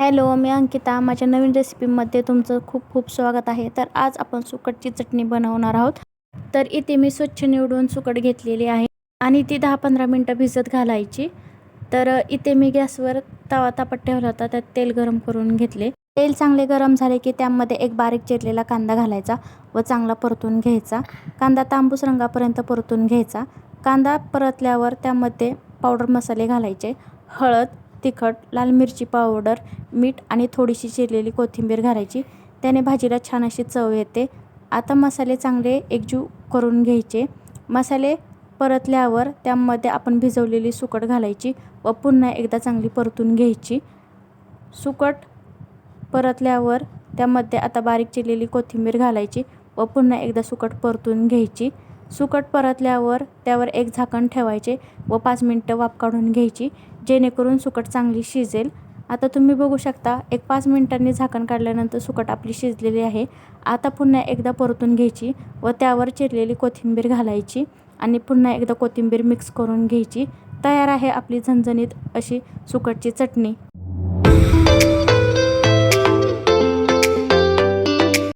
Hello मी अंकिता. माझ्या नवीन रेसिपीमध्ये तुमचं खूप खूप स्वागत आहे. तर आज आपण सुकटची चटणी बनवणार आहोत. तर इथे मी स्वच्छ निवडून सुकट घेतलेली आहे आणि ती दहा पंधरा मिनटं भिजत घालायची. तर इथे मी गॅसवर तवा तापत ठेवला होता त्यात तेल गरम करून घेतले. तेल चांगले गरम झाले की त्यामध्ये एक बारीक चिरलेला कांदा घालायचा व चांगला परतून घ्यायचा. कांदा तांबूस रंगापर्यंत परतून घ्यायचा. कांदा परतल्यावर त्यामध्ये पावडर मसाले घालायचे हळद तिखट लाल मिरची पावडर मीठ आणि थोडीशी चिरलेली कोथिंबीर घालायची. त्याने भाजीला छान अशी चव येते. आता मसाले चांगले एकजीव करून घ्यायचे. मसाले परतल्यावर त्यामध्ये आपण भिजवलेली सुकट घालायची व पुन्हा एकदा चांगली परतून घ्यायची. सुकट परतल्यावर त्यामध्ये आता बारीक चिरलेली कोथिंबीर घालायची व पुन्हा एकदा सुकट परतून घ्यायची. सुकट परतल्यावर त्यावर एक झाकण ठेवायचे व पाच मिनटं वाफ काढून घ्यायची जेणेकरून सुकट चांगली शिजेल. आता तुम्ही बघू शकता एक पाच मिनटांनी झाकण काढल्यानंतर सुकट आपली शिजलेली आहे. आता पुन्हा एकदा परतून घ्यायची व त्यावर चिरलेली कोथिंबीर घालायची आणि पुन्हा एकदा कोथिंबीर मिक्स करून घ्यायची. तयार आहे आपली झणझणीत अशी सुकटची चटणी.